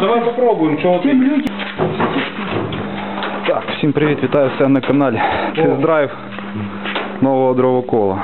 Давай попробуем, чого ти. Так, всім привіт, вітаю себе на каналі Тест-драйв нового дровокола.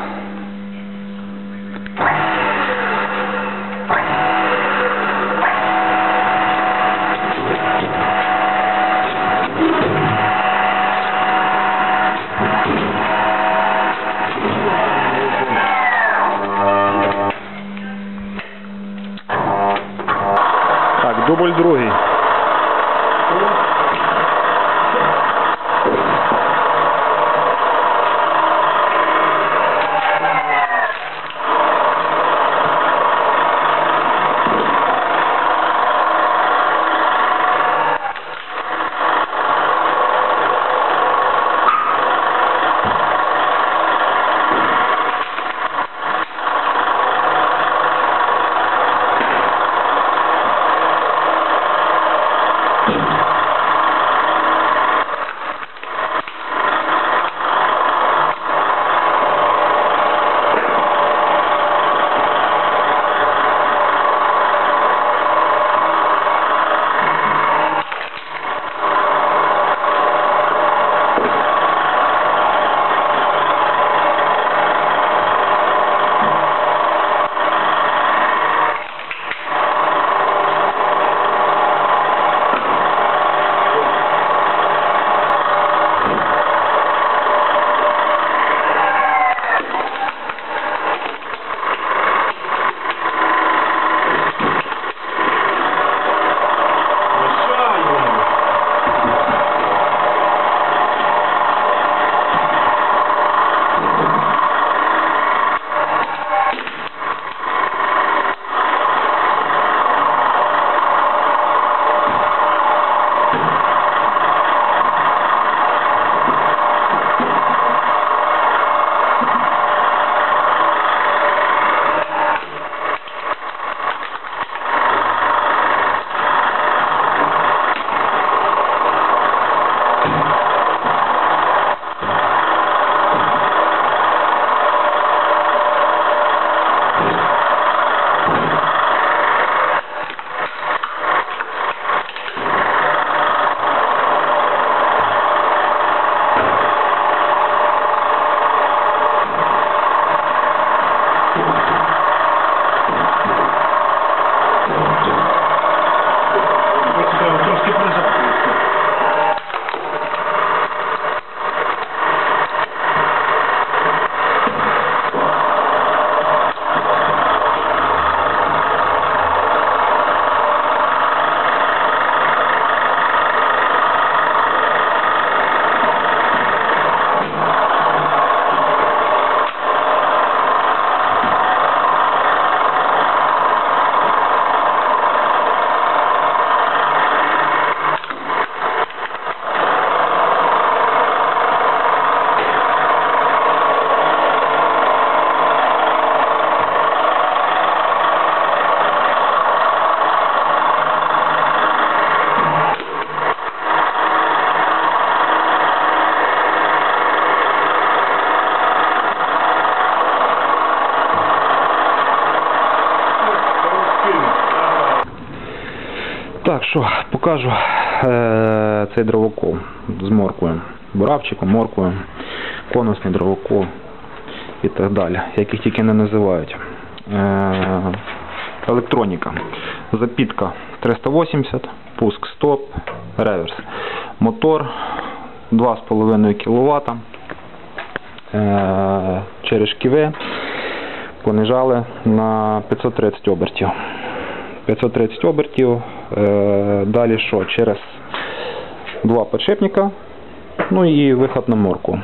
Так, що, покажу е, цей дровокол з морквою. Буравчиком, морквою, конусний дровокол і так далі, як їх тільки не називають. Е, електроніка. Запітка 380, пуск стоп, реверс. Мотор 2,5 кВт. Е, через шківи понижали на 530 обертів. 530 обертів. Е, далі що? Через два підшипника, ну і виход на морку.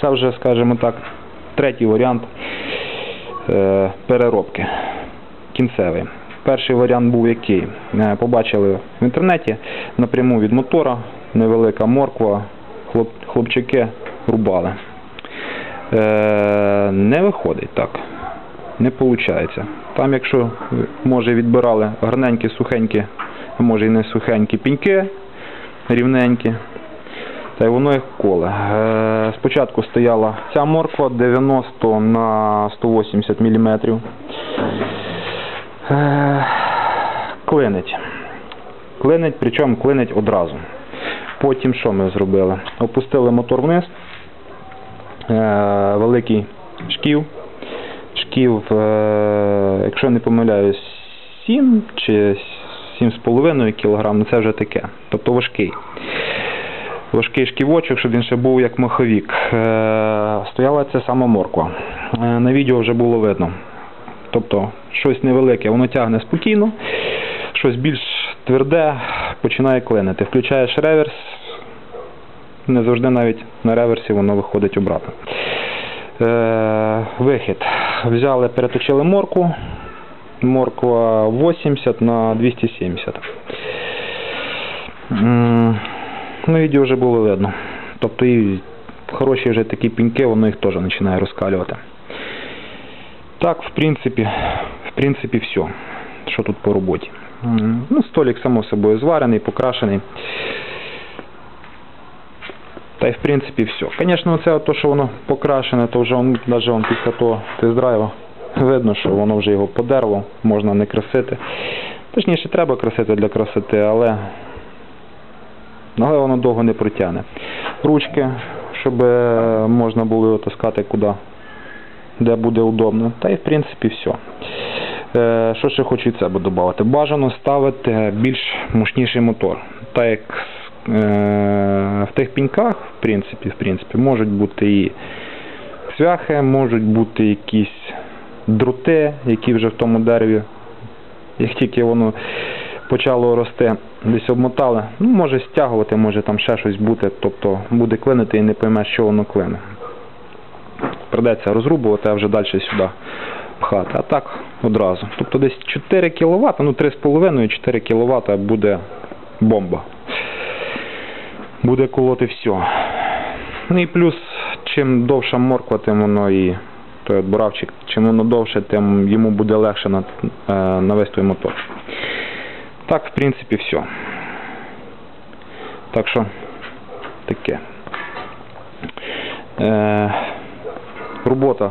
Це вже, скажімо так, третій варіант е, переробки. Кінцевий. Перший варіант був який? Е, Побачили в інтернеті напряму від мотора, невелика морква, хлопчики рубали. Не виходить так. Не виходить. Там, якщо може відбирали гарненькі, сухенькі, може і не сухенькі піньки, рівненькі, та й воно їх коле. Е, Спочатку стояла ця морква 90 на 180 мм. Клинить. Клинить, причому клинить одразу. Потім що ми зробили? Опустили мотор вниз, е, великий шків. Шків, е, якщо не помиляюсь, 7 чи 7,5 кг, ну це вже таке. Тобто важкий. Важкий шківочок, щоб він ще був як маховік. Е, стояла ця сама морква. Е, на відео вже було видно. Тобто щось невелике, воно тягне спокійно, щось більш тверде починає клинити. Включаєш реверс, не завжди навіть на реверсі воно виходить обратно. Е, вихід. Взяли, переточили морку. Морква 80 на 270. М, Ну, відео вже було видно. Тобто і хороші вже такі піньки, воно їх теж починає розкалювати. Так, в принципі, в принципі, все. Що тут по роботі? Ну, столик, само собою, зварений, покрашений. Та й в принципі все. Звісно, це то, що воно покрашене, то вже навіть після того тест-драйву видно, що воно вже його подерло, можна не красити. Точніше, треба красити для красоти, але, але воно довго не протягне. Ручки, щоб е, можна було його таскати куди, де буде удобно. Та й в принципі все. Е, Що ще хочу від себе додати? Бажано ставити більш мощніший мотор. Так як е, в тих піньках, в принципі, в принципі, можуть бути і цвяхи, можуть бути якісь дроти, які вже в тому дереві, як тільки воно почало рости, десь обмотали, ну, може стягувати, може там ще щось бути, тобто буде клинити і не пойме, що воно клине. Придеться розрубувати, а вже далі сюди пхати. А так одразу. Тобто десь 4 кВт, ну 3,5-4 кВт буде бомба. Буде колоти все. Ну і плюс, чим довша морква, тим воно і той от чим воно довше, тим йому буде легше на, е, навести той мотор. Так, в принципі, все. Так що таке. Е, робота.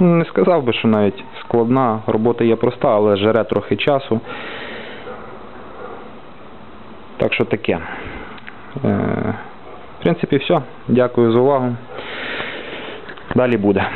Не сказав би, що навіть складна. Робота є проста, але жере трохи часу. Так що таке. Е, в принципі, все. Дякую за увагу. Далі буде.